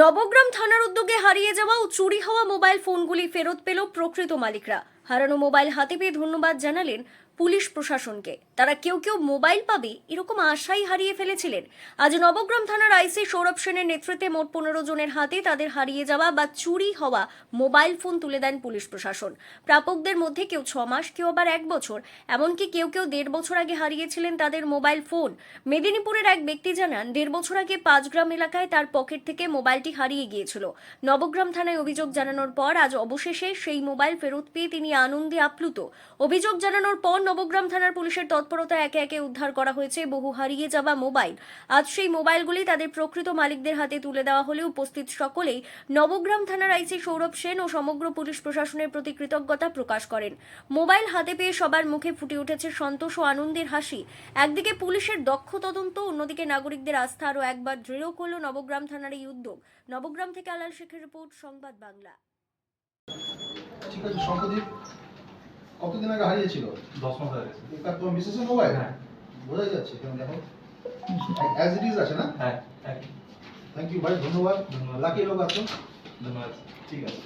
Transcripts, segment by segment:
নবগ্রাম থানার উদ্যোগে হারিয়ে যাওয়া ও চুরি হওয়া মোবাইল ফোনগুলি ফেরত পেল প্রকৃত মালিকরা। হারানো মোবাইল হাতে পেয়ে ধন্যবাদ জানালেন পুলিশ প্রশাসনকে। তারা কেউ কেউ মোবাইল পাবে, এরকম আশাই হারিয়ে ফেলেছিলেন। আজ নবগ্রাম থানার আইসি সৌরভ সেনের নেতৃত্বে মোট পনেরো জনের হাতে তাদের হারিয়ে যাওয়া বা চুরি হওয়া মোবাইল ফোন তুলে দেন পুলিশ প্রশাসন। প্রাপকদের মধ্যে কেউ ছ মাস, কেউ আবার এক বছর। এমনকি কেউ কেউ দেড় বছর আগে হারিয়েছিলেন তাদের মোবাইল ফোন। মেদিনীপুরের এক ব্যক্তি জানান, দেড় বছর আগে পাঁচগ্রাম এলাকায় তার পকেট থেকে মোবাইলটি হারিয়ে গিয়েছিল। নবগ্রাম থানায় অভিযোগ জানানোর পর আজ অবশেষে সেই মোবাইল ফেরত পেয়ে তিনি আনন্দে আপ্লুত। অভিযোগ জানানোর পর নবগ্রাম থানার পুলিশের তৎপরতা একে একে উদ্ধার করা হয়েছে। বহু হারিয়ে যাওয়া মোবাইল। আজ সেই মোবাইলগুলি তাদের প্রকৃত মালিকদের হাতে তুলে দেওয়া হলে উপস্থিত সকলেই নবগ্রাম থানার আইসি সৌরভ সেন ও সমগ্র পুলিশ প্রশাসনের প্রতি কৃতজ্ঞতা প্রকাশ করেন। মোবাইল হাতে পেয়ে সবার মুখে ফুটে উঠেছে সন্তোষ ও আনন্দের হাসি। একদিকে পুলিশের দক্ষ তদন্ত, অন্যদিকে নাগরিকদের আস্থা আরও একবার দৃঢ় করল নবগ্রাম থানার এই উদ্যোগ। নবগ্রাম থেকে আলাল শেখের রিপোর্ট, সংবাদ বাংলা। ঠিক আছে কতদিন আগে হারিয়েছিল? দশ মাস হয়ে তোমার মিসেসের মোবাইল হ্যাঁ। বোঝা যাচ্ছে কেন দেখো? অ্যাজ ইট ইজ আছে না? হ্যাঁ। থ্যাংক ইউ ভাই ধন্যবাদ। ধন্যবাদ। লাকি লোক আছো? ধন্যবাদ। ঠিক আছে।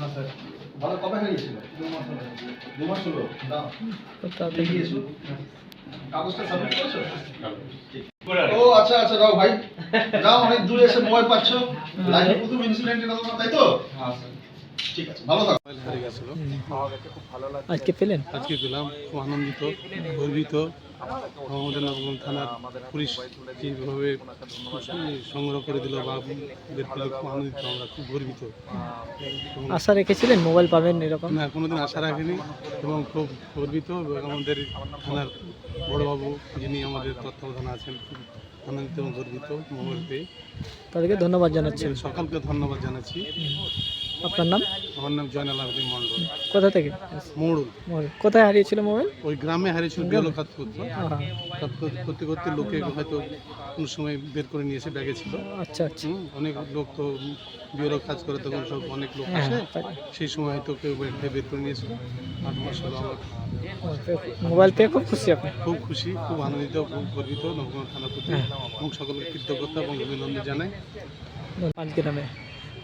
না স্যার। ভালো কবে হারিয়েছিল? দু মাস হয়ে গেছে। দু মাস হলো? দাও। দেখিয়েছো কাগজটা সাবমিট করেছ? করে ও আচ্ছা আচ্ছা দাও ভাই। যাও অনেক দূরে এসে মোবাইল পাচ্ছ। লাইফে প্রথম ইনসিডেন্ট এটা তোমার তাই তো? হ্যাঁ স্যার। ঠিক আছে ভালো থাকো। মোবাইল হারিয়ে গেছিল আজকে পেলেন? আজকে পেলাম খুব আনন্দিত গর্বিত। আমাদের থানার পুলিশ যেভাবে সংগ্রহ করে দিল বা বের করলে খুব আনন্দিত আমরা খুব গর্বিত। আশা রেখেছিলেন? মোবাইল পাবেন এরকম? না কোনোদিন আশা রাখিনি এবং খুব গর্বিত এবং আমাদের থানার বড়বাবু যিনি আমাদের তত্ত্বাবধান আছেন খুব আনন্দিত এবং গর্বিত মোবাইল পেয়ে। তাদেরকে ধন্যবাদ জানাচ্ছেন সকলকে ধন্যবাদ জানাচ্ছি। আপনার নাম? আমার নাম জয়নাল আবেদিন মণ্ডল। কোথা থেকে? মৌড়ুল। কোথায় হারিয়েছিল মোবাইল? ওই গ্রামে হারিয়েছিল বিয়লো কাজ করতো করতে করতে লোকে হয়তো কোনো সময় বের করে নিয়ে এসে ব্যাগে ছিল। আচ্ছা আচ্ছা। অনেক লোক তো বিয়েরও কাজ করে তখন সব অনেক লোক হ্যাঁ আসে সেই সময় হয়তো কেউ বের করে নিয়েছিল। আর মাসাল আমার মোবাইল পেয়ে খুব খুশি আপনি? খুব খুশি খুব আনন্দিত খুব গর্বিত। নবগ্রাম থানার প্রতি হ্যাঁ। এবং সকলকে কৃতজ্ঞতা এবং অভিনন্দন জানাই। পাঁচ গ্রামে।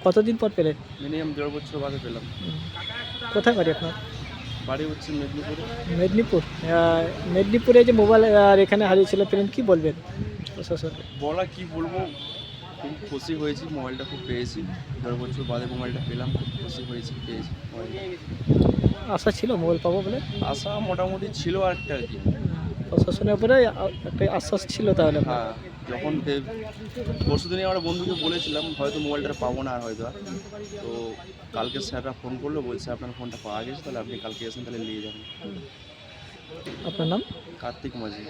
কতদিন পর পেলেন? মিনিমাম দেড় বছর বাদে পেলাম। কোথায় বাড়ি আপনার? বাড়ি হচ্ছে মেদিনীপুরে। মেদিনীপুর। মেদিনীপুরে যে মোবাইল আর এখানে হারিয়েছিল পেলেন কি বলবেন প্রশাসনকে? বলা কি বলব খুব খুশি হয়েছি মোবাইলটা খুব পেয়েছি। দেড় বছর বাদে মোবাইলটা পেলাম খুব খুশি হয়েছি পেয়েছি আশা ছিল মোবাইল পাবো বলে? আশা মোটামুটি ছিল আর একটা আর কি। প্রশাসনের উপরে একটা আশ্বাস ছিল তাহলে হ্যাঁ। যখন পরশু দিনে আমরা বন্ধুকে বলেছিলাম হয়তো মোবাইলটা পাবো না আর হয়তো আর। তো কালকে স্যাররা ফোন করল বলছে আপনার ফোনটা পাওয়া গেছে তাহলে আপনি কালকে এসেন তাহলে নিয়ে যাবেন। আপনার নাম? কার্তিক মাঝি।